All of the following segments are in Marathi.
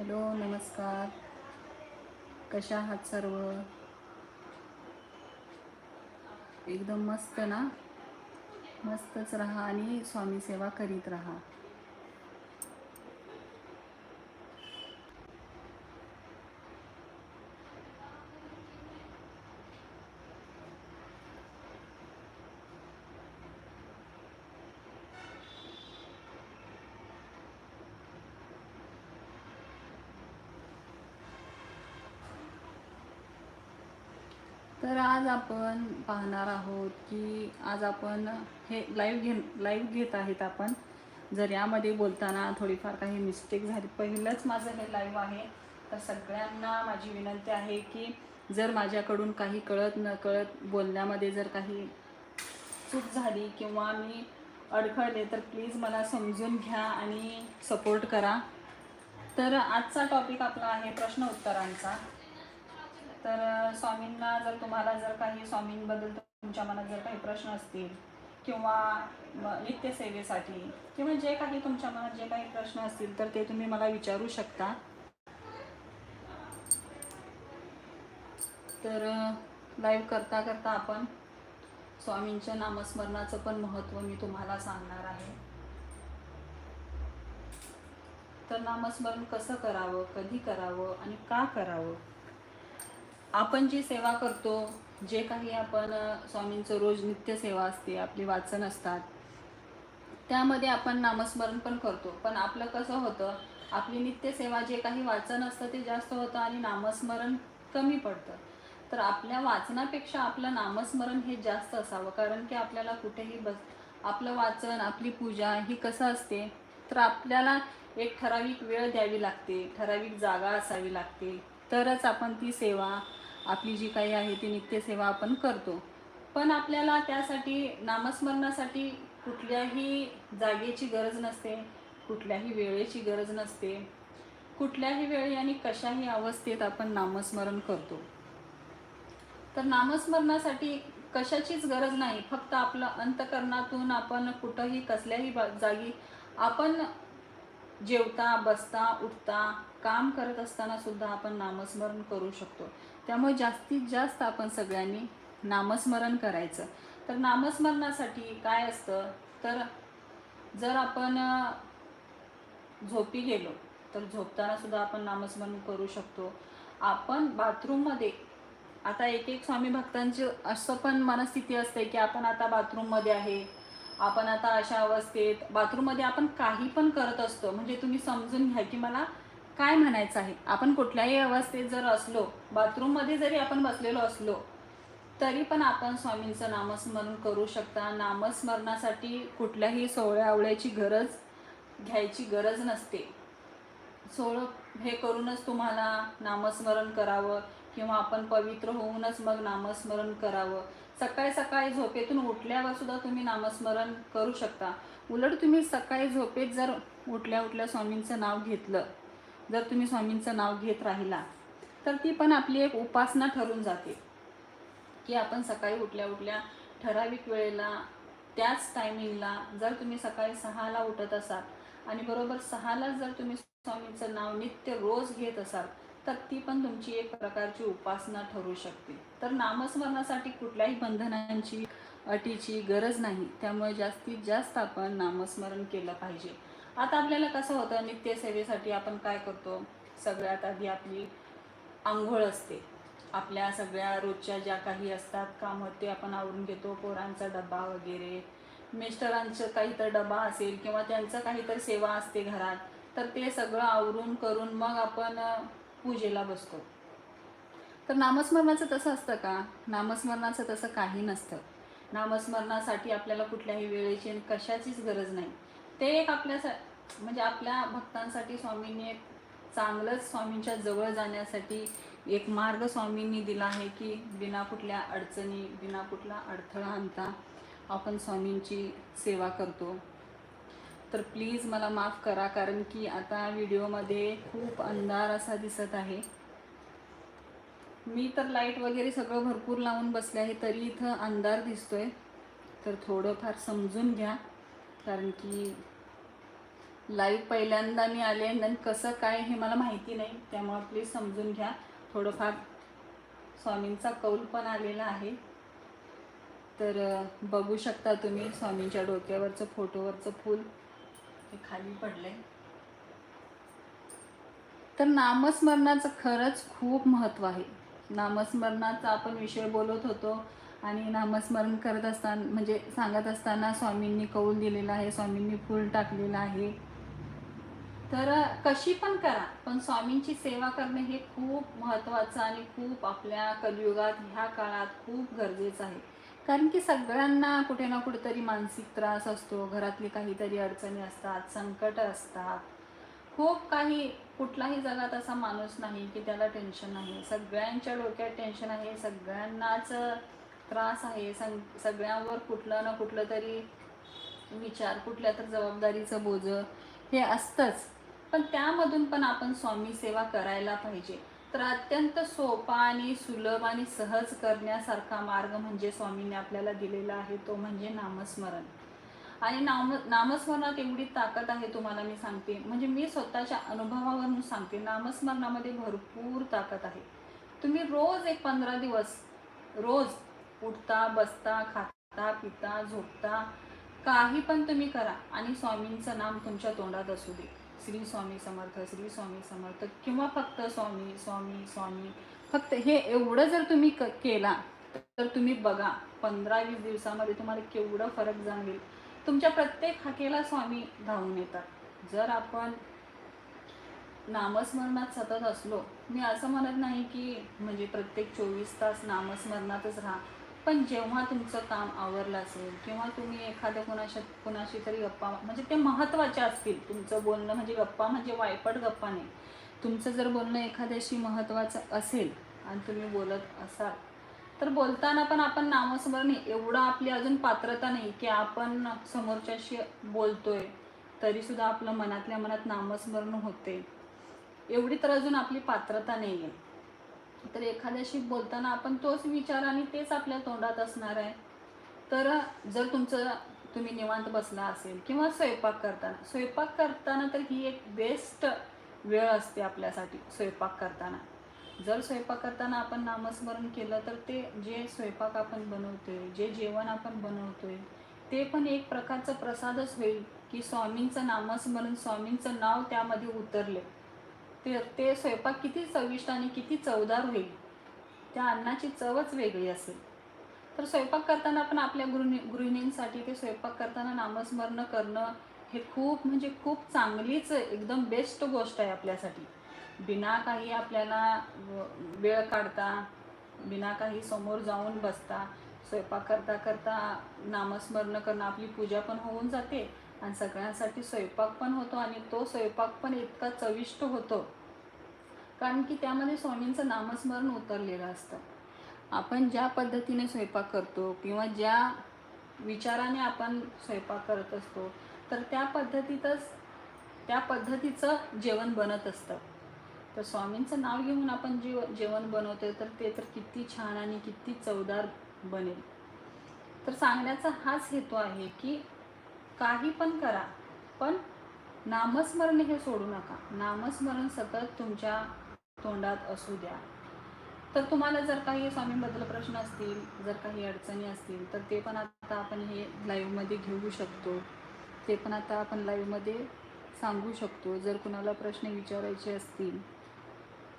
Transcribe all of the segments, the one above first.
हॅलो नमस्कार. कशा आहात सर्व? एकदम मस्त ना? मस्तच राहा आणि स्वामी सेवा करीत राहा. तर आज आपण पाहणार आहोत की आज आपण हे लाईव्ह घे लाईव्ह घेत आहेत आपण. जर यामध्ये बोलताना थोडीफार काही मिस्टेक झाली पहिलंच माझं हे लाईव्ह आहे. तर सगळ्यांना माझी विनंती आहे की जर माझ्याकडून काही कळत न कळत बोलण्यामध्ये जर काही चूक झाली किंवा मी अडखळले तर प्लीज मला समजून घ्या आणि सपोर्ट करा. तर आजचा टॉपिक आपला आहे प्रश्न उत्तरांचा. तर स्वामींना जर तुम्हाला जर काही स्वामींबद्दल तुमच्या मनात जर काही प्रश्न असतील किंवा नित्यसेवेसाठी किंवा जे काही तुमच्या मनात जे काही प्रश्न असतील तर ते तुम्ही मला विचारू शकता. तर लाईव्ह करता करता आपण स्वामींच्या नामस्मरणाचं पण महत्त्व मी तुम्हाला सांगणार आहे. तर नामस्मरण कसं करावं कधी करावं आणि का करावं आपण जी सेवा करतो जे काही आपण स्वामींचं रोज नित्य सेवा असते आपली वाचन असतात त्यामध्ये आपण नामस्मरण पण करतो. पण आपलं कसं होतं आपली नित्य सेवा जे काही वाचन असतं ते जास्त होतं आणि नामस्मरण कमी पडतं. तर आपल्या वाचनापेक्षा आपलं नामस्मरण हे जास्त असावं. कारण की आपल्याला कुठेही बस आपलं वाचन आपली पूजा ही कसं असते तर आपल्याला एक ठराविक वेळ द्यावी लागते ठराविक जागा असावी लागते. तरच आपण ती सेवा आपली जी काही आहे ती नित्यसेवा आपण करतो. पण आपल्याला त्यासाठी नामस्मरणासाठी कुठल्याही जागेची गरज नसते कुठल्याही वेळेची गरज नसते. कुठल्याही वेळी आणि कशाही अवस्थेत आपण नामस्मरण करतो. तर नामस्मरणासाठी कशाचीच गरज नाही फक्त आपलं अंतकरणातून आपण कुठंही कसल्याही जागी आपण जेवता बसता उठता काम करत असताना सुद्धा आपण नामस्मरण करू शकतो. त्यामुळे जास्तीत जास्त आपण सगळ्यांनी नामस्मरण करायचं. तर नामस्मरणासाठी काय असतं? तर जर आपण झोपी गेलो तर झोपताना सुद्धा आपण नामस्मरण करू शकतो. आपण बाथरूममध्ये आता एक एक स्वामी भक्तांची असं पण मनस्थिती असते की आपण आता बाथरूममध्ये आहे आपण आता अशा अवस्थेत बाथरूममध्ये आपण काही पण करत असतो. म्हणजे तुम्ही समजून घ्या की मला काय म्हणायचं आहे? आपण कुठल्याही अवस्थेत जर असलो बाथरूममध्ये जरी आपण बसलेलो असलो तरी पण आपण स्वामींचं नामस्मरण करू शकता. नामस्मरणासाठी कुठल्याही सोहळ्या आवळ्याची गरज घ्यायची गरज नसते. सोहळं हे करूनच तुम्हाला नामस्मरण करावं किंवा आपण पवित्र होऊनच मग नामस्मरण करावं. सकाळी सकाळी झोपेतून उठल्यावर सुद्धा तुम्ही नामस्मरण करू शकता. उलट तुम्ही सकाळी झोपेत जर उठल्या उठल्या स्वामींचं नाव घेतलं जर तुम्ही स्वामींचं नाव घेत राहिला तर ती पण आपली एक उपासना ठरून जाते. की आपण सकाळी उठल्या उठल्या ठराविक वेळेला त्याच टायमिंगला जर तुम्ही सकाळी सहाला उठत असाल आणि बरोबर सहाला जर तुम्ही स्वामींचं नाव नित्य रोज घेत असाल तर ती पण तुमची एक प्रकारची उपासना ठरू शकते. तर नामस्मरणासाठी कुठल्याही बंधनांची अटीची गरज नाही. त्यामुळे जास्तीत जास्त आपण नामस्मरण केलं पाहिजे. आता आपल्याला कसं होतं नित्यसेवेसाठी आपण काय करतो? सगळ्यात आधी आपली आंघोळ असते. आपल्या सगळ्या रोजच्या ज्या काही असतात कामं ते आपण आवरून घेतो. पोरांचा डबा वगैरे मिस्टरांचं काहीतरी डबा असेल किंवा त्यांचं काहीतरी सेवा असते घरात तर ते सगळं आवरून करून मग आपण पूजेला बसतो. तर नामस्मरणाचं तसं असतं का? नामस्मरणाचं तसं काही नसतं. नामस्मरणासाठी आपल्याला कुठल्याही वेळेची आणि कशाचीच गरज नाही. ते एक आपल्या म्हणजे आपल्या भक्तांसाठी स्वामींनी एक चांगलंच स्वामींच्या जवळ जाण्यासाठी एक मार्ग स्वामींनी दिला आहे की बिना कुठल्या अडचणी बिना कुठला अडथळा आणता आपण स्वामींची सेवा करतो. तर प्लीज मला माफ करा कारण की आता व्हिडिओमध्ये खूप अंधार असा दिसत आहे. मी तर लाइट वगैरे सगळं भरपूर लावून बसले आहे तरी इथं अंधार दिसतोय. तर थोडंफार समजून घ्या. कारण की लाईव्ह पहिल्यांदा मी आले आणि कसं काय हे मला माहिती नाही. त्यामुळं प्लीज समजून घ्या. थोडंफार स्वामींचा कौल पण आलेला आहे. तर बघू शकता तुम्ही स्वामींच्या डोक्यावरचं फोटोवरचं फूल. हे खाली पडलंय. तर नामस्मरणाचं खरंच खूप महत्त्व आहे. नामस्मरणाचा आपण विषय बोलत होतो. आणि नामस्मरण करत असताना म्हणजे सांगत असताना स्वामींनी कौल दिलेला आहे स्वामींनी फूल टाकलेलं आहे. तर कशी पण करा पण स्वामींची सेवा करणे हे खूप महत्त्वाचं आणि खूप आपल्या कलियुगात ह्या काळात खूप गरजेचं आहे. कारण की सगळ्यांना कुठे ना कुठेतरी मानसिक त्रास असतो घरातली काहीतरी अडचणी असतात संकट असतात. खूप काही कुठलाही जगात असा माणूस नाही की त्याला टेन्शन नाही सगळ्यांच्या डोक्यात टेन्शन आहे सगळ्यांनाच त्रास आहे. सं सगळ्यांवर कुठलं ना कुठलं तरी विचार कुठल्या तर जबाबदारीचं बोज हे असतंच. पण त्यामधून पण आपण स्वामी सेवा करायला पाहिजे. तर अत्यंत सोपा आणि सुलभ आणि सहज करण्यासारखा मार्ग म्हणजे स्वामींनी आपल्याला दिलेला आहे तो म्हणजे नामस्मरण. आणि नाम नामस्मरणात एवढी ताकद आहे तुम्हाला मी सांगते. म्हणजे मी स्वतःच्या अनुभवावरून सांगते नामस्मरणामध्ये भरपूर ताकद आहे. तुम्ही रोज एक पंधरा दिवस रोज उठता बसता खाता पिता झोपता काही पण तुम्ही करा आणि स्वामींचं नाम तुमच्या तोंडात असू दे. श्री स्वामी समर्थ श्री स्वामी समर्थ किंवा फक्त स्वामी स्वामी स्वामी फक्त हे एवढं जर तुम्ही क केला तर तुम्ही बघा पंधरा वीस दिवसामध्ये तुम्हाला केवढं फरक जाणवेल. तुमच्या प्रत्येक हाकेला स्वामी धावून येतात. जर आपण नामस्मरणात सतत असलो मी असं म्हणत नाही की म्हणजे प्रत्येक चोवीस तास नामस्मरणातच राहा. पण जेव्हा तुमचं काम आवरलं असेल किंवा तुम्ही एखाद्या कोणाशा कोणाशी तरी गप्पा म्हणजे ते महत्त्वाचे असतील. तुमचं बोलणं म्हणजे गप्पा म्हणजे वायपट गप्पा नाही. तुमचं जर बोलणं एखाद्याशी महत्त्वाचं असेल आणि तुम्ही बोलत असाल तर बोलताना पण आपण नामस्मरण एवढं आपली अजून पात्रता नाही की आपण समोरच्याशी बोलतोय तरीसुद्धा आपलं मनातल्या मनात नामस्मरण होते. एवढी तर अजून आपली पात्रता नाही आहे तर एखाद्याशी बोलताना आपण तोच विचार आणि तेच आपल्या तोंडात असणार आहे. तर जर तुमचं तुम्ही निवांत बसला असेल किंवा स्वयंपाक करताना स्वयंपाक करताना तर ही एक बेस्ट वेळ असते आपल्यासाठी स्वयंपाक करताना. जर स्वयंपाक करताना आपण नामस्मरण केलं तर ते जे स्वयंपाक आपण बनवतोय जे जेवण आपण बनवतोय ते पण एक प्रकारचं प्रसादच होईल की स्वामींचं नामस्मरण स्वामींचं नाव त्यामध्ये उतरले. ते ते स्वयंपाक किती चविष्ट आणि किती चवदार होईल. त्या अन्नाची चवच वेगळी असेल. तर स्वयंपाक करताना पण आपल्या गृहिणी गृहिणींसाठी ते स्वयंपाक करताना नामस्मरण करणं हे खूप म्हणजे खूप चांगलीच एकदम बेस्ट गोष्ट आहे आपल्यासाठी. बिना काही आपल्याला व- वेळ काढता बिना काही समोर जाऊन बसता स्वयंपाक करता करता नामस्मरण करणं आपली पूजा पण होऊन जाते. आणि सगळ्यांसाठी स्वयंपाक पण होतो आणि तो स्वयंपाक पण इतका चविष्ट होतो. कारण की त्यामध्ये स्वामींचं नामस्मरण उतरलेलं असतं. आपण ज्या पद्धतीने स्वयंपाक करतो किंवा ज्या विचाराने आपण स्वयंपाक करत असतो तर त्या पद्धतीतच त्या पद्धतीचं जेवण बनत असतं. तर स्वामींचं नाव घेऊन आपण जीव जेवण बनवतो तर ते तर किती छान आणि किती चवदार बनेल. तर सांगण्याचा हाच हेतू आहे की काही पण करा पण नामस्मरण हे सोडू नका. नामस्मरण सतत तुमच्या तोंडात असू द्या. तर तुम्हाला जर काही स्वामींबद्दल प्रश्न असतील जर काही अडचणी असतील तर ते पण आता आपण हे लाईव्हमध्ये घेऊ शकतो. ते पण आता आपण लाईव्हमध्ये सांगू शकतो. जर कुणाला प्रश्न विचारायचे असतील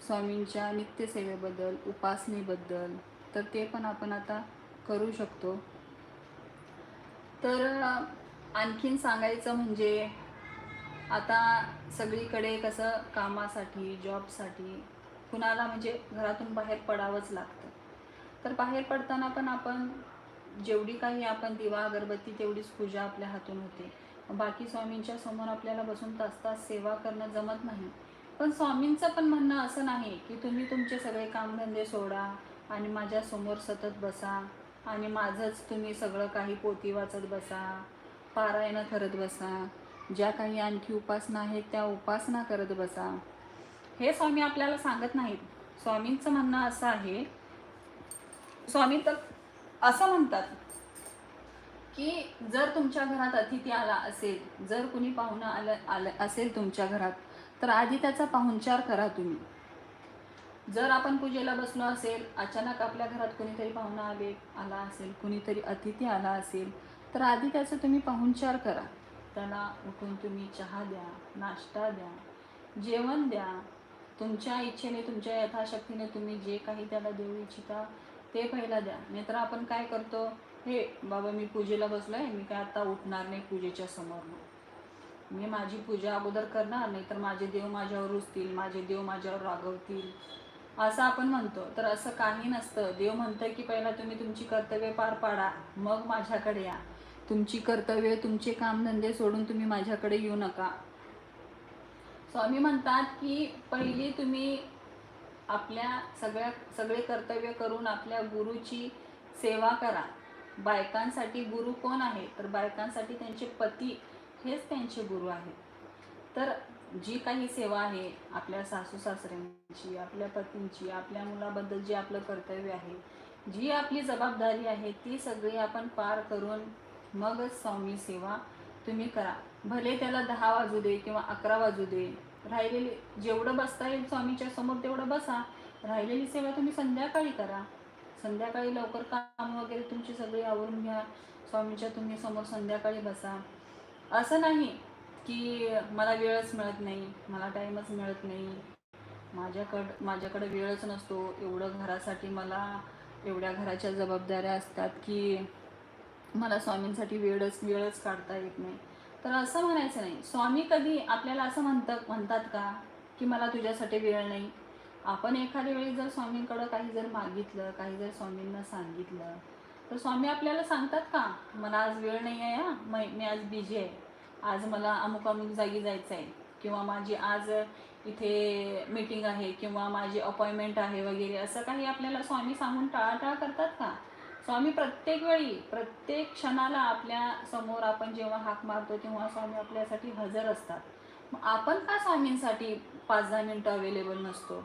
स्वामींच्या नित्यसेवेबद्दल उपासनेबद्दल तर ते पण आपण आता करू शकतो. तर आणखीन सांगायचं म्हणजे आता सगळीकडे कसं कामासाठी जॉबसाठी कुणाला म्हणजे घरातून बाहेर पडावंच लागतं. तर बाहेर पडताना पण आपण जेवढी काही आपण दिवा अगरबत्ती तेवढीच पूजा आपल्या हातून होते. बाकी स्वामींच्या समोर आपल्याला बसून तास तास सेवा करणं जमत नाही. पण स्वामींचं पण म्हणणं असं नाही की तुम्ही तुमचे सगळे कामधंदे सोडा आणि माझ्यासमोर सतत बसा आणि माझंच तुम्ही सगळं काही पोती वाचत बसा. पारायणं करत बसा. ज्या काही आणखी उपासना आहेत त्या उपासना करत बसा. हे स्वामी आपल्याला सांगत नाहीत. स्वामींचं म्हणणं असं आहे स्वामी तर असं म्हणतात की जर तुमच्या घरात अतिथी आला असेल जर कुणी पाहुणं आलं आलं असेल तुमच्या घरात तर आधी त्याचा पाहुणचार करा तुम्ही. जर आपण पूजेला बसलो असेल अचानक आपल्या घरात कुणीतरी पाहुणा आले आला असेल कुणीतरी अतिथी आला असेल तर आधी त्याचं तुम्ही पाहुणचार करा. त्याला उठून तुम्ही चहा द्या नाश्ता द्या जेवण द्या. तुमच्या इच्छेने तुमच्या यथाशक्तीने तुम्ही जे काही त्याला देऊ इच्छिता ते पहिला द्या. नाहीतर आपण काय करतो? हे बाबा मी पूजेला बसलोय मी काय आता उठणार नाही पूजेच्या समोर. मी माझी पूजा अगोदर करणार नाही तर माझे देव माझ्यावर रुजतील माझे देव माझ्यावर रागवतील. असं आपण म्हणतो. तर असं काही नसतं. देव म्हणतं की पहिला तुम्ही तुमची कर्तव्य पार पाडा. मग माझ्याकडे या. तुमची कर्तव्य तुमचे कामधंदे सोडून तुम्ही माझ्याकडे येऊ नका. स्वामी म्हणतात की पहिली तुम्ही आपल्या सगळ्या सगळे कर्तव्य करून आपल्या गुरुची सेवा करा. बायकांसाठी गुरु कोण आहे? तर बायकांसाठी त्यांचे पती हेच त्यांचे गुरु आहेत. तर जी काही सेवा आहे आपल्या सासू सासऱ्यांची आपल्या पतींची आपल्या मुलाबद्दल जे आपलं कर्तव्य आहे जी आपली जबाबदारी आहे ती सगळी आपण पार करून मगच स्वामी सेवा तुम्ही करा. भले त्याला दहा वाजू दे किंवा अकरा वाजू दे राहिलेली जेवढं बसता येईल स्वामीच्या समोर तेवढं बसा. राहिलेली सेवा तुम्ही संध्याकाळी करा. संध्याकाळी लवकर काम वगैरे तुमची सगळी आवरून घ्या. स्वामीच्या तुम्ही समोर संध्याकाळी बसा. असं नाही की मला वेळच मिळत नाही मला टाईमच मिळत नाही. माझ्याकडं माझ्याकडे वेळच नसतो. एवढं घरासाठी मला एवढ्या घराच्या जबाबदाऱ्या असतात की मला स्वामींसाठी वेळच वेळच काढता येत नाही. तर असं म्हणायचं नाही. स्वामी कधी आपल्याला असं म्हणतात म्हणतात का की मला तुझ्यासाठी वेळ नाही? आपण एखाद्या वेळी जर स्वामींकडं काही जर मागितलं काही जर स्वामींना सांगितलं तर स्वामी आपल्याला सांगतात का मला आज वेळ नाही आहे हा. मै मी आज बिझी आहे. आज मला अमुक अमुक जागी जायचं आहे. किंवा माझी आज इथे मीटिंग आहे किंवा माझी अपॉइंटमेंट आहे वगैरे असं काही आपल्याला स्वामी सांगून टाळाटाळ करतात का? स्वामी प्रत्येक वेळी प्रत्येक क्षणाला आपल्यासमोर आपण जेव्हा हाक मारतो तेव्हा स्वामी आपल्यासाठी हजर असतात. मग आपण का स्वामींसाठी पाच दहा मिनटं अवेलेबल नसतो?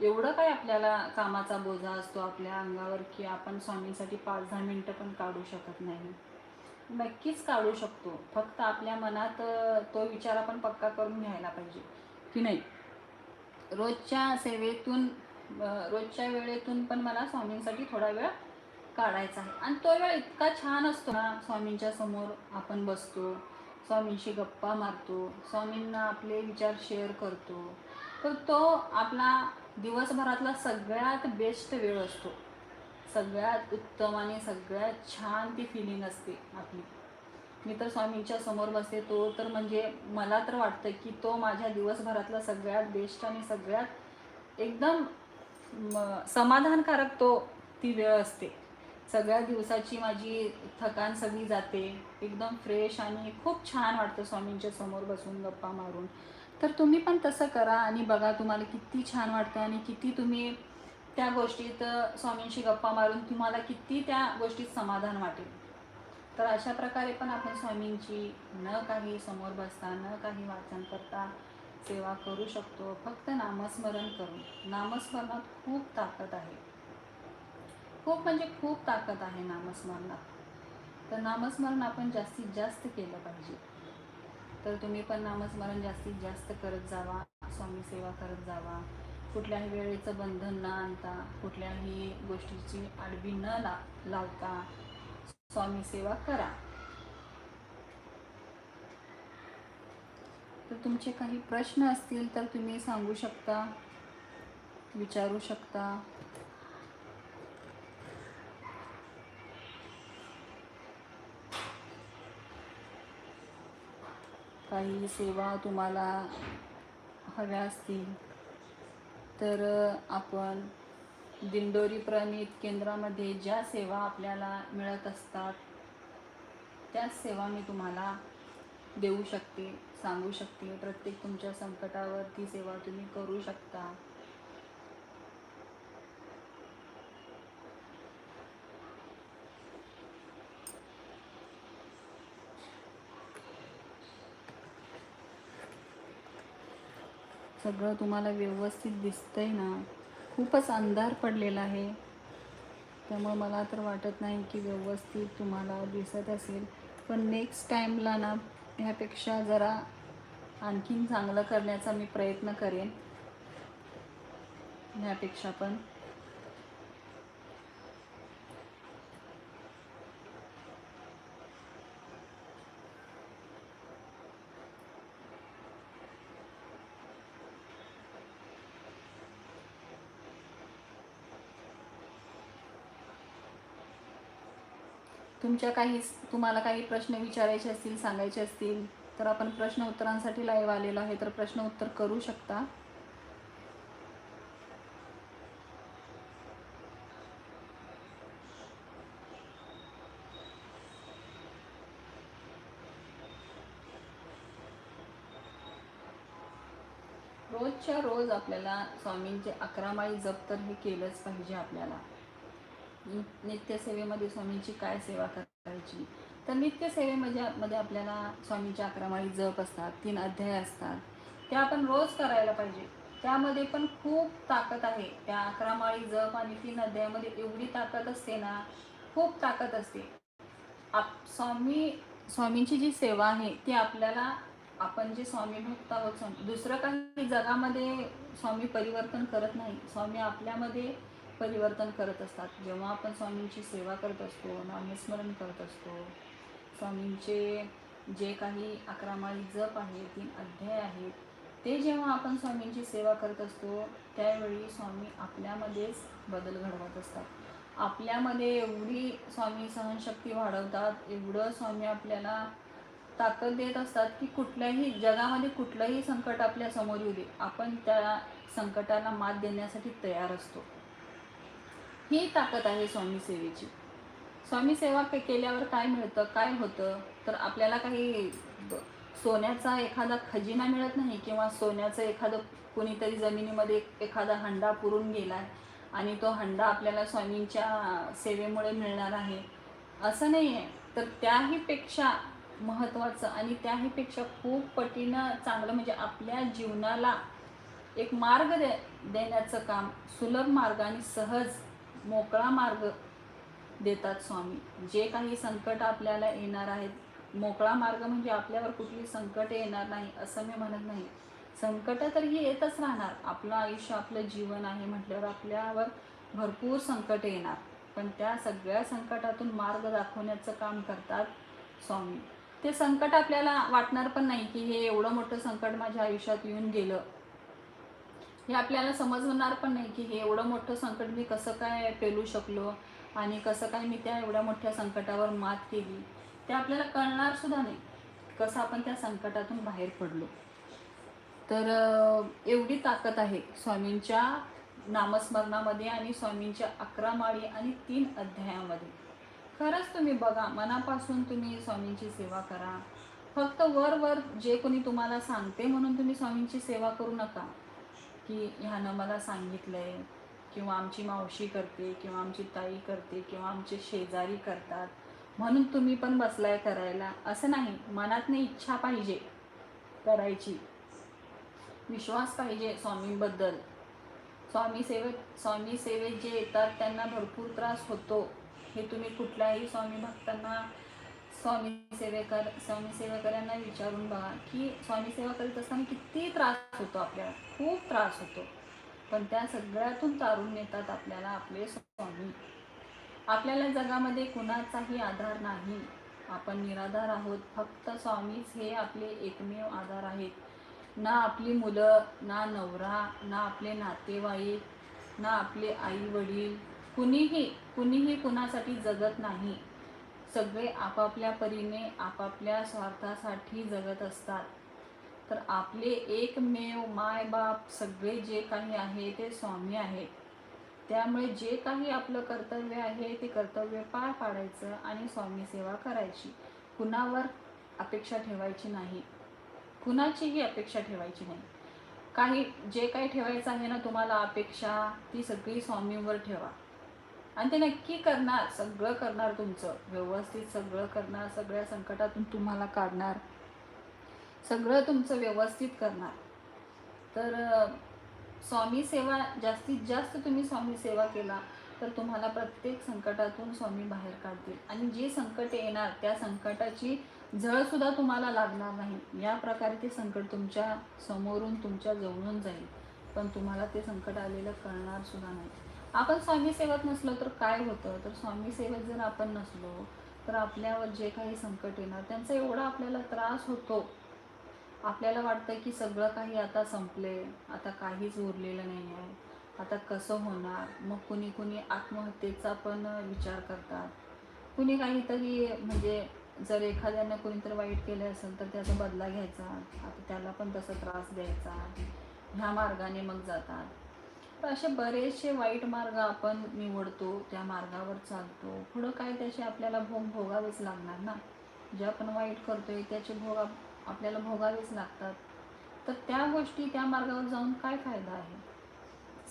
एवढं काय आपल्याला कामाचा बोजा असतो आपल्या अंगावर की आपण स्वामींसाठी पाच दहा मिनटं पण काढू शकत नाही? नक्कीच काढू शकतो. फक्त आपल्या मनात तो विचार आपण पक्का करून घ्यायला पाहिजे. की नाही? रोजच्या सेवेतून रोजच्या वेळेतून पण मला स्वामींसाठी थोडा वेळ काढायचा. आहे आणि तो वेळ इतका छान असतो ना स्वामींच्या समोर आपण बसतो स्वामींशी गप्पा मारतो स्वामींना आपले विचार शेअर करतो. तर तो आपला दिवसभरातला सगळ्यात बेस्ट वेळ असतो. सगळ्यात उत्तम आणि सगळ्यात छान ती फिलिंग असते आपली. मी तर स्वामींच्या समोर बसते तो तर म्हणजे मला तर वाटतं की तो माझ्या दिवसभरातला सगळ्यात बेस्ट आणि सगळ्यात एकदम म, समाधानकारक तो ती वेळ असते. सगळ्या दिवसाची माझी थकान सगळी जाते. एकदम फ्रेश आणि खूप छान वाटतं स्वामींच्या समोर बसून गप्पा मारून. तर तुम्ही पण तसं करा आणि बघा तुम्हाला किती छान वाटतं आणि किती तुम्ही त्या गोष्टीत स्वामींशी गप्पा मारून तुम्हाला किती त्या गोष्टीत समाधान वाटेल. तर अशा प्रकारे पण आपण स्वामींची न काही समोर बसता न काही वाचन करता सेवा करू शकतो. फक्त नामस्मरण करून. नामस्मरणात खूप ताकद आहे. खूप म्हणजे खूप ताकद आहे नामस्मरणात तर नामस्मरण आपण जास्तीत जास्त केलं पाहिजे. तर तुम्ही पण नामस्मरण जास्तीत जास्त करत जावा स्वामी सेवा करत जावा. कुठल्याही वेळेचं बंधन न आणता कुठल्याही गोष्टीची आडवी न ला लावता स्वामी सेवा करा. तर तुमचे काही प्रश्न असतील तर तुम्ही सांगू शकता विचारू शकता. काही सेवा तुम्हाला हव्या असतील तर आपण दिंडोरी प्रणित केंद्रामध्ये ज्या सेवा आपल्याला मिळत असतात त्याच सेवा मी तुम्हाला देऊ शकते सांगू शकते. प्रत्येक तुमच्या संकटावर ती सेवा तुम्ही करू शकता. सगळं तुम्हाला व्यवस्थित दिसतंय ना. खूपच अंधार पडलेला आहे. त्यामुळे मला तर वाटत नाही की व्यवस्थित तुम्हाला दिसत असेल. पण नेक्स्ट टाईमला ना ह्यापेक्षा जरा आणखीन चांगलं करण्याचा मी प्रयत्न करेन. ह्यापेक्षा पण. तुमच्या काही तुम्हाला काही प्रश्न विचारायचे असतील सांगायचे असतील तर आपण प्रश्न उत्तरांसाठी लाईव्ह आलेलो आहे तर प्रश्न उत्तर करू शकता. रोजच्या रोज आपल्याला स्वामींचे अकरा माळी जप तर हे केलंच पाहिजे आपल्याला. नित्यसेवेमध्ये स्वामींची काय सेवा करायची? तर नित्यसेवेमध्ये म्हणजे, मध्ये आपल्याला स्वामींच्या अकरा जप असतात तीन अध्याय असतात. ते आपण रोज करायला पाहिजे. त्यामध्ये पण खूप ताकद आहे. त्या अकरामाळी जप आणि तीन अध्यायामध्ये एवढी ताकद असते ना खूप ताकद असते. आप स्वामी स्वामींची जी सेवा आहे ती आपल्याला आपण जे स्वामी भक्त आहोत स्वामी दुसरं काही जगामध्ये स्वामी परिवर्तन करत नाही. स्वामी आपल्यामध्ये परिवर्तन करत असतात. जेव्हा आपण स्वामींची सेवा करत असतो नामस्मरण करत असतो स्वामींचे जे काही अकरा माळी जप आहे तीन अध्याय आहेत ते जेव्हा आपण स्वामींची सेवा करत असतो त्यावेळी स्वामी आपल्यामध्येच बदल घडवत असतात. आपल्यामध्ये एवढी स्वामी सहनशक्ती वाढवतात एवढं स्वामी आपल्याला ताकद देत असतात की कुठल्याही जगामध्ये कुठलंही संकट आपल्यासमोर येऊ दे. आपण त्या संकटाला मात देण्यासाठी तयार असतो. ही ताकद आहे स्वामी सेवेची. स्वामी सेवा के- केल्यावर काय मिळतं काय होतं? तर आपल्याला काही सोन्याचा एखादा खजिना मिळत नाही किंवा सोन्याचं एखादं कोणीतरी जमिनीमध्ये एखादा हंडा पुरून गेलाय आणि तो हंडा आपल्याला स्वामींच्या सेवेमुळे मिळणार आहे. असं नाही आहे. तर त्याहीपेक्षा महत्त्वाचं आणि त्याहीपेक्षा खूप पटीनं चांगलं म्हणजे आपल्या जीवनाला एक मार्ग दे देण्याचं काम सुलभ मार्ग आणि सहज मोकळा मार्ग देतात स्वामी. जे काही संकट आपल्याला येणार आहेत मोकळा मार्ग म्हणजे आपल्यावर कुठली संकट येणार नाही असं मी म्हणत नाही. संकट तर ही येतच राहणार. आपलं आयुष्य आपलं जीवन आहे म्हटल्यावर आपल्यावर भरपूर संकट येणार. पण त्या सगळ्या संकटातून मार्ग दाखवण्याचं काम करतात स्वामी. ते संकट आपल्याला वाटणार पण नाही की हे एवढं मोठं संकट माझ्या आयुष्यात येऊन गेलं. हे आपल्याला समजणार पण नाही की हे एवढं मोठं संकट मी कसं काय पेलू शकलो आणि कसं काय मी त्या एवढ्या मोठ्या संकटावर मात केली ते आपल्याला कळणार सुद्धा नाही कसं आपण त्या संकटातून बाहेर पडलो. तर एवढी ताकद आहे स्वामींच्या नामस्मरणामध्ये आणि स्वामींच्या अकरा माळी आणि तीन अध्यायामध्ये. खरंच तुम्ही बघा मनापासून तुम्ही स्वामींची सेवा करा. फक्त वर वर जे कोणी तुम्हाला सांगते म्हणून तुम्ही स्वामींची सेवा करू नका. की ह्यानं मला सांगितलं आहे किंवा आमची मावशी करते किंवा आमची ताई करते किंवा आमचे शेजारी करतात म्हणून तुम्ही पण बसलाय करायला असं नाही. मनातनं इच्छा पाहिजे करायची. विश्वास पाहिजे स्वामींबद्दल. स्वामी सेवेत स्वामी सेवेत जे येतात त्यांना भरपूर त्रास होतो. हे तुम्ही कुठल्याही स्वामी भक्तांना स्वामी सेवेकर स्वामी सेवेकरांना विचारून बघा की स्वामी सेवा करीत असताना किती त्रास होतो आपल्याला खूप त्रास होतो. पण त्या सगळ्यातून तारून नेतात आपल्याला आपले स्वामी. आपल्याला जगामध्ये कुणाचाही आधार नाही. आपण निराधार आहोत. फक्त स्वामीच हे आपले एकमेव आधार आहेत. ना आपली मुलं ना नवरा ना आपले नातेवाईक ना आपले आई वडील कुणीही कुणीही कुणासाठी जगत नाही. सगळे आपापल्या परीने आपापल्या स्वार्थासाठी जगत असतात. तर आपले एकमेव मायबाप सगळे जे काही आहे ते स्वामी आहेत. त्यामुळे जे काही आपलं कर्तव्य आहे ते कर्तव्य पार पाडायचं आणि स्वामी सेवा करायची. कुणावर अपेक्षा ठेवायची नाही. कुणाचीही अपेक्षा ठेवायची नाही. काही जे काही ठेवायचं आहे ना तुम्हाला अपेक्षा ती सगळी स्वामींवर ठेवा. आणि ते नक्की करणार सगळं करणार तुमचं. व्यवस्थित सगळं करणार सगळ्या संकटातून तुम्हाला काढणार. सगळं तुमचं व्यवस्थित करणार. तर स्वामी सेवा जास्तीत जास्त तुम्ही स्वामी सेवा केला तर तुम्हाला प्रत्येक संकटातून स्वामी बाहेर काढतील. आणि जे संकट येणार त्या संकटाची जळसुद्धा तुम्हाला लागणार नाही. या प्रकारे ते संकट तुमच्या समोरून तुमच्या जवळून जाईल. पण तुम्हाला ते संकट आलेलं कळणार सुद्धा नाही. आपण स्वामी सेवत नसलो तर काय होतं? तर स्वामी सेवत जर आपण नसलो तर आपल्यावर जे काही संकट येणार त्यांचा एवढा आपल्याला त्रास होतो. आपल्याला वाटतं की सगळं काही आता संपले आता काहीच उरलेलं नाही आहे आता कसं होणार? मग कुणी कुणी आत्महत्येचा पण विचार करतात. कुणी काहीतरी म्हणजे जर एखाद्यानं कोणीतरी वाईट केलं असेल तर त्याचा बदला घ्यायचा आता त्याला पण तसा त्रास द्यायचा ह्या मार्गाने मग जातात. तर असे बरेचसे वाईट मार्ग आपण निवडतो त्या मार्गावर चालतो. पुढं काय त्याचे आपल्याला भोग भोगावेच लागणार ना? जे आपण वाईट करतोय त्याचे भोग आप- आपल्याला भोगावेच लागतात. तर त्या गोष्टी त्या मार्गावर जाऊन काय फायदा आहे?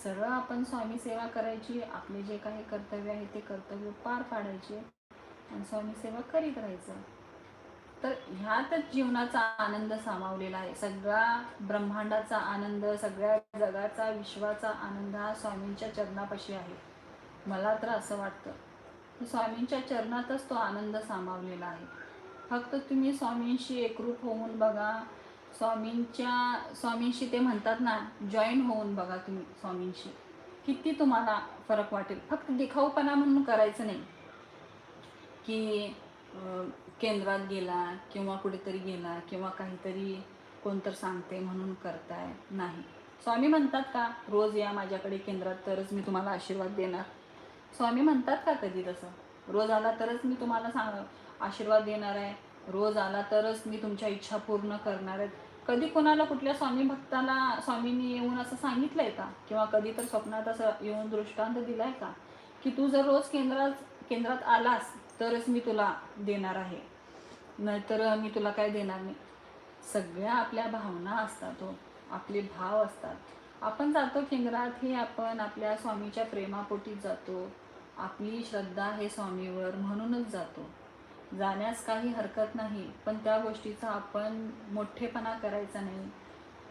सरळ आपण स्वामी सेवा करायची आपले जे काही कर्तव्य आहे ते कर्तव्य पार पाडायचे आणि स्वामी सेवा करीत राहायचं. तर ह्यातच जीवनाचा आनंद सामावलेला आहे. सगळा ब्रह्मांडाचा आनंद सगळ्या जगाचा विश्वाचा आनंद हा स्वामींच्या चरणापाशी आहे. मला तर असं वाटतं. स्वामींच्या चरणातच तो आनंद सामावलेला आहे. फक्त तुम्ही स्वामींशी एकरूप होऊन बघा. स्वामींच्या स्वामींशी ते म्हणतात ना जॉईन होऊन बघा तुम्ही स्वामींशी. किती तुम्हाला फरक वाटेल. फक्त दिखाऊपणा म्हणून करायचं नाही. की केंद्रात गेला किंवा कुठेतरी गेला किंवा काहीतरी कोणतर सांगते म्हणून करताय. नाही. स्वामी म्हणतात का रोज या माझ्याकडे केंद्रात तरच मी तुम्हाला आशीर्वाद देणार. स्वामी म्हणतात का कधी तसं? रोज आला तरच मी तुम्हाला सांग आशीर्वाद देणार आहे. रोज आला तरच मी तुमच्या इच्छा पूर्ण करणार आहे. कधी कोणाला कुठल्या स्वामी भक्ताला स्वामींनी येऊन असं सांगितलं आहे का? किंवा कधी तर स्वप्नात असं येऊन दृष्टांत दिलाय का? की तू जर रोज केंद्रात केंद्रात आलास तरच मी तुला देणार आहे. नाहीतर मी तुला काय देणार नाही. सगळ्या आपल्या भावना असतात हो. आपले भाव असतात. आपण जातो केंद्रात हे आपण आपल्या स्वामीच्या प्रेमापोटीत जातो. आपली श्रद्धा हे स्वामीवर म्हणूनच जातो. जाण्यास काही हरकत नाही पण त्या गोष्टीचा आपण मोठेपणा करायचा नाही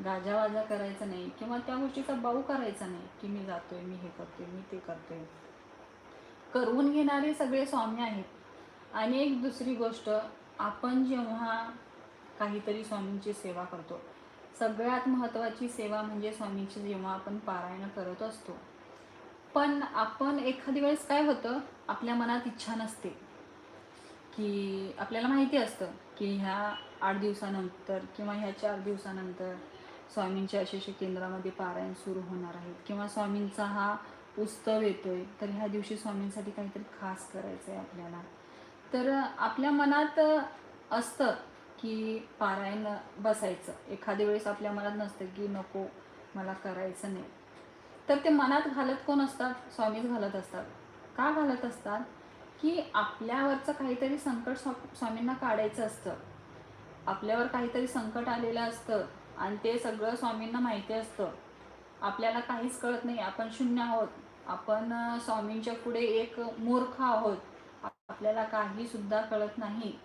गाजावाजा करायचा नाही किंवा त्या गोष्टीचा बाऊ करायचा नाही की मी जातोय मी हे करतोय मी ते करतोय. करवून घेणारे सगळे स्वामी आहेत. आणि एक दुसरी गोष्ट आपण जेव्हा काहीतरी स्वामींची सेवा करतो सगळ्यात महत्त्वाची सेवा म्हणजे स्वामींची जेव्हा आपण पारायण करत असतो. पण आपण एखादी वेळेस काय होतं आपल्या मनात इच्छा नसते. की आपल्याला माहिती असतं की ह्या आठ दिवसानंतर किंवा ह्या चार दिवसानंतर स्वामींच्या असे केंद्रामध्ये पारायण सुरू होणार आहेत किंवा स्वामींचा हा उत्सव येतोय तर ह्या दिवशी स्वामींसाठी काहीतरी खास करायचं आहे आपल्याला. तर आपल्या मनात असतं की पारायण बसायचं. एखाद्या वेळेस आपल्या मनात नसतं की नको मला करायचं नाही. तर ते मनात घालत कोण असतात? स्वामीच घालत असतात. का घालत असतात? की आपल्यावरचं काहीतरी संकट स्वामींना काढायचं असतं. आपल्यावर काहीतरी संकट आलेलं असतं आणि ते सगळं स्वामींना माहिती असतं. आपल्याला काहीच कळत नाही. आपण शून्य आहोत. आपण स्वामींच्या पुढे एक मूर्ख आहोत. आपल्याला काही सुद्धा कळत नाही.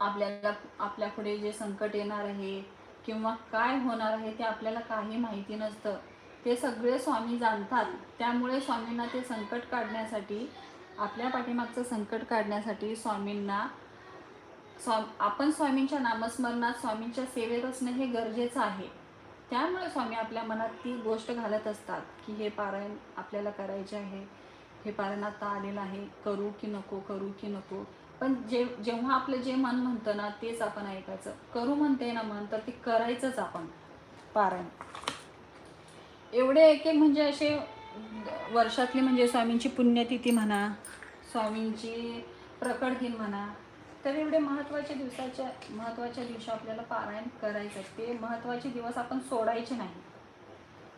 आपल्याला आपल्या पुढे जे संकट येणार आहे किंवा काय होणार आहे ते आपल्याला काही माहिती नसतं. ते सगळे स्वामी जाणतात. त्यामुळे स्वामींना ते संकट काढण्यासाठी आपल्या पाठीमागचं संकट काढण्यासाठी स्वामींना स्वा आपण स्वामींच्या नामस्मरणात स्वामींच्या सेवेत असणं हे गरजेचं आहे. त्यामुळे स्वामी आपल्या मनात ती गोष्ट घालत असतात की हे पारायण आपल्याला करायचे आहे हे पारायण आता आलेलं आहे करू की नको करू की नको. पण जे जेव्हा आपलं जे मन म्हणतं ना तेच आपण ऐकायचं. करू म्हणते ना मन तर ते करायचंच आपण. पारायण. एवढे एक एक म्हणजे असे वर्षातली म्हणजे स्वामींची पुण्यतिथी म्हणा स्वामींची प्रकट दिन म्हणा तर एवढे महत्त्वाच्या दिवसाच्या महत्त्वाच्या दिवशी आपल्याला पारायण करायचं ते महत्त्वाचे दिवस आपण सोडायचे नाही.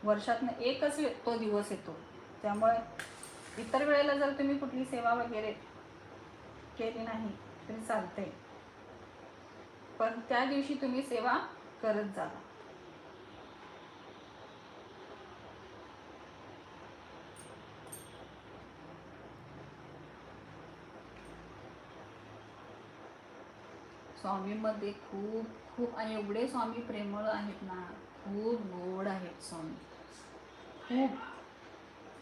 वर्षातनं एकच तो दिवस येतो. त्यामुळे इतर वेळेला जर तुम्ही कुठली सेवा वगैरे केली नाही तरी चालते पण त्या दिवशी तुम्ही सेवा करत जा. स्वामीमध्ये खूप खूप आणि एवढे स्वामी प्रेमळ आहेत ना खूप गोड आहेत स्वामी. खूप.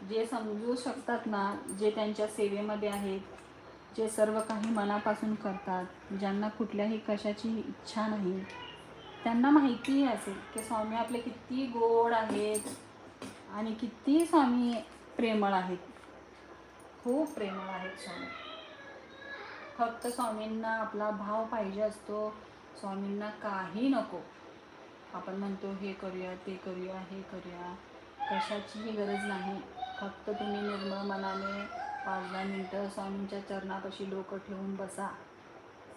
जे समजू शकतात ना जे त्यांच्या सेवेमध्ये आहेत जे सर्व काही मनापासून करतात ज्यांना कुठल्याही कशाची इच्छा नाही त्यांना माहितीही असेल की स्वामी आपले किती गोड आहेत आणि किती स्वामी प्रेमळ आहेत. खूप प्रेमळ आहेत स्वामी. फक्त स्वामींना आपला भाव पाहिजे असतो. स्वामींना काही नको. आपण म्हणतो हे करूया ते करूया हे करूया. कशाचीही गरज नाही. फक्त तुम्ही निर्मळ मनाने पाच दहा मिनटं स्वामींच्या चरणापाशी डोकं ठेवून बसा.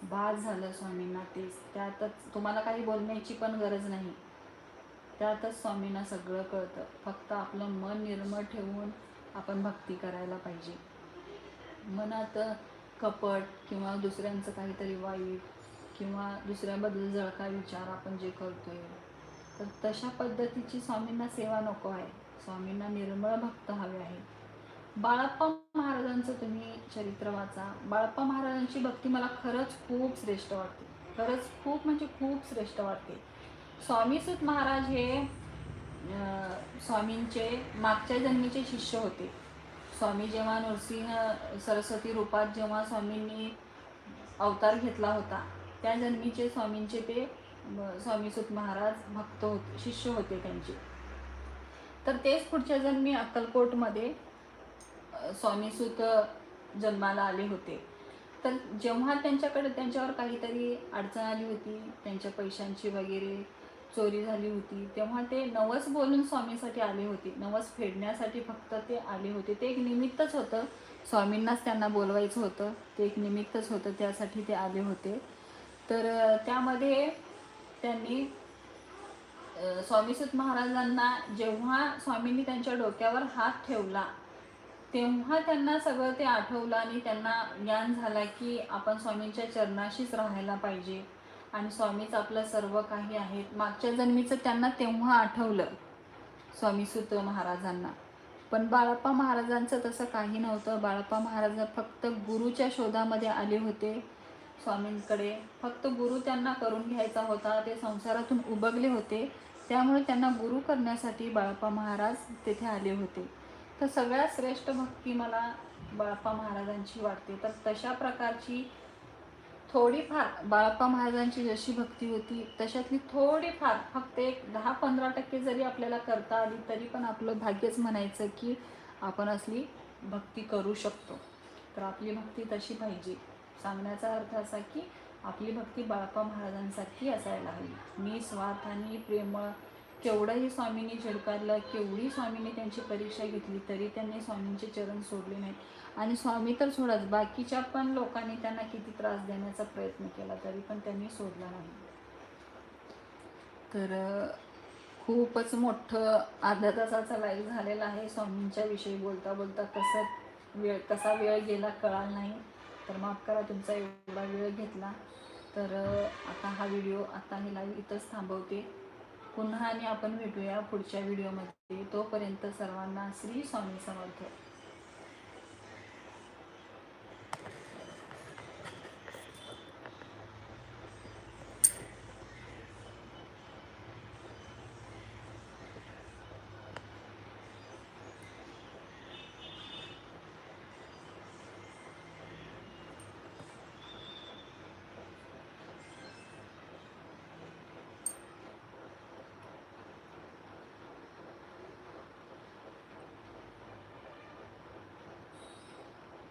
बाद झालं स्वामींना तेच. त्यातच तुम्हाला काही बोलण्याची पण गरज नाही. त्यातच स्वामींना सगळं कळतं. फक्त आपलं मन निर्मळ ठेवून आपण भक्ती करायला पाहिजे. मनात कपट किंवा दुसऱ्यांचं काहीतरी वाईट किंवा दुसऱ्याबद्दल जळका विचार आपण जे करतोय. तर तशा पद्धतीची स्वामींना सेवा नको आहे. स्वामींना निर्मळ भक्त हवे आहे. बाळप्पा महाराजांचं तुम्ही चरित्र वाचा. बाळप्पा महाराजांची भक्ती मला खरंच खूप श्रेष्ठ वाटते. खरंच खूप म्हणजे खूप श्रेष्ठ वाटते. स्वामीसुत महाराज हे स्वामींचे मागच्या जन्मीचे शिष्य होते. स्वामी जेव्हा नरसिंह सरस्वती रूपात जेव्हा स्वामींनी अवतार घेतला होता त्या जन्मीचे स्वामींचे ते म, स्वामीसुत महाराज भक्त होते शिष्य होते त्यांचे. तर तेच पुढच्या जन्मी अक्कलकोटमध्ये अ, स्वामीसुत जन्माला आले होते. तर जेव्हा त्यांच्याकडे त्यांच्यावर काहीतरी अडचण आली होती त्यांच्या पैशांची वगैरे चोरी झाली होती. तेव्हा ते नवस बोलून स्वामीसाठी आले होते. नवस फेडण्यासाठी फक्त ते आले होते. ते एक निमित्तच होतं. स्वामींनाच त्यांना बोलवायचं होतं. ते एक निमित्तच होतं. त्यासाठी ते आले होते. तर त्यामध्ये त्यांनी स्वामीसुत महाराजांना जेव्हा स्वामींनी त्यांच्या डोक्यावर हात ठेवला तेव्हा त्यांना सगळं ते आठवलं आणि त्यांना ज्ञान झाला की आपण स्वामींच्या चरणाशीच राहायला पाहिजे. आणि स्वामीच आपलं सर्व काही आहेत. मागच्या जन्मीचं त्यांना तेव्हा आठवलं स्वामी सुत महाराजांना. पण बाळप्पा महाराजांचं तसं काही नव्हतं. बाळप्पा महाराज फक्त गुरुच्या शोधामध्ये आले होते. स्वामींकडे फक्त गुरु त्यांना करून घ्यायचा होता. ते संसारातून उबगले होते. त्यामुळे त्यांना गुरु करण्यासाठी बाळप्पा महाराज तेथे आले होते. तर सगळ्यात श्रेष्ठ भक्ती मला बाळप्पा महाराजांची वाटते. तर तशा प्रकारची थोडीफार बाळप्पा महाराजांची जशी भक्ती होती तशातली थोडीफार फक्त एक दहा पंधरा टक्के जरी आपल्याला करता आली तरी पण आपलं भाग्यच म्हणायचं की आपण असली भक्ती करू शकतो. तर आपली भक्ती तशी पाहिजे. सांगण्याचा अर्थ असा की आपली भक्ती बाळप्पा महाराजांसारखी असायला हवी. मी स्वार्थाने प्रेमळ केवढंही स्वामींनी झिडकारलं केवढी स्वामींनी त्यांची परीक्षा घेतली तरी त्यांनी स्वामींचे चरण सोडले नाहीत. आणि स्वामी तर सोडाच बाकीच्या पण लोकांनी त्यांना किती त्रास देण्याचा प्रयत्न केला तरी पण त्यांनी सोडला नाही. तर खूपच मोठं अर्ध्या तासाचा लाईव्ह झालेला आहे. स्वामींच्या विषयी बोलता बोलता कसं वेळ कसा वेळ गेला कळाला नाही. तर माफ करा तुमचा एवढा वेळ घेतला. तर आता हा व्हिडिओ आता हे लाईव्ह इथंच थांबवते. पुन्हा आणि आपण भेटूया पुढच्या व्हिडिओमध्ये तोपर्यंत सर्वांना श्री स्वामी समर्थ.